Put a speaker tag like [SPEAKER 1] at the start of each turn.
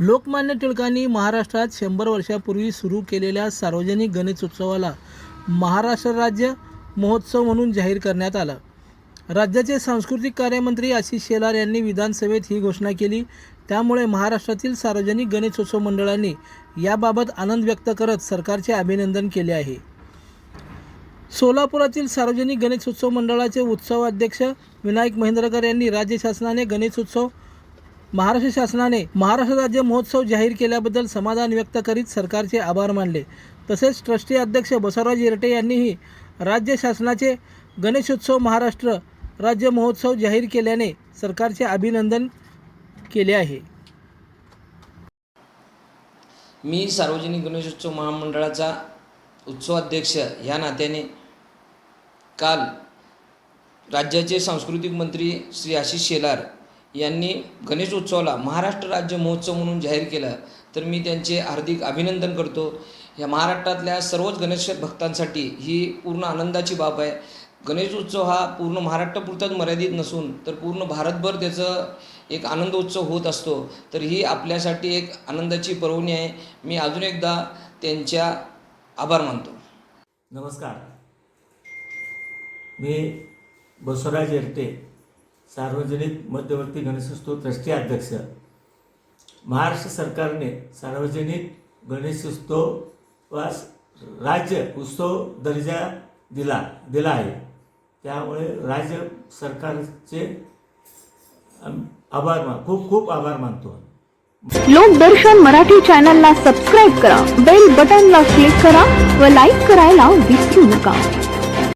[SPEAKER 1] लोकमान्य टिळकांनी महाराष्ट्रात शंभर वर्षापूर्वी सुरू केलेल्या सार्वजनिक गणेशोत्सवाला महाराष्ट्र राज्य महोत्सव म्हणून जाहीर करण्यात आला. राज्याचे सांस्कृतिक कार्यमंत्री आशिष शेलार यांनी विधानसभेत ही घोषणा केली. त्यामुळे महाराष्ट्रातील सार्वजनिक गणेशोत्सव मंडळांनी याबाबत आनंद व्यक्त करत सरकारचे अभिनंदन केले आहे. सोलापुरातील सार्वजनिक गणेशोत्सव मंडळाचे उत्सव अध्यक्ष विनायक महेंद्रकर यांनी राज्य शासनाने गणेशोत्सव महाराष्ट्र शासनाने महाराष्ट्र राज्य महोत्सव जाहीर केल्याबद्दल समाधान व्यक्त करीत सरकारचे आभार मानले. तसेच ट्रस्टी अध्यक्ष बसवराज इरटे यांनीही राज्य शासनाचे गणेशोत्सव महाराष्ट्र राज्य महोत्सव जाहीर केल्याने सरकारचे अभिनंदन केले आहे.
[SPEAKER 2] मी सार्वजनिक गणेशोत्सव महामंडळाचा उत्सवाध्यक्ष या नात्याने काल राज्याचे सांस्कृतिक मंत्री श्री आशिष शेलार यांनी गणेश उत्सवाला महाराष्ट्र राज्य महोत्सव म्हणून जाहीर केला. तर मी त्यांचे हार्दिक अभिनंदन करतो. या महाराष्ट्रातल्या सर्वच गणेश भक्तांसाठी ही पूर्ण आनंदाची बाब आहे. गणेश उत्सव हा पूर्ण महाराष्ट्रापुरताच मर्यादित नसून तर पूर्ण भारतभर त्याचं एक आनंद उत्सव होत असतो. तर ही आपल्यासाठी एक आनंदाची पर्वणी आहे. मी अजून एकदा त्यांच्या आभार मानतो.
[SPEAKER 3] नमस्कार. मी बसवराज एरटे सार्वजनिक मध्यवर्ती गणेशोत्सव ट्रस्टी अध्यक्ष. महाराष्ट्र सरकारने सार्वजनिक गणेशोत्सवास राज्य उत्सव दर्जा दिला दिला आहे. त्यामुळे राज्य सरकारचे आभार मान खूप खूप आभार मानतो
[SPEAKER 4] लोकदर्शन मराठी चॅनलला सबस्क्राईब करा बेल बटनला क्लिक करा व लाईक करायला विसरू नका.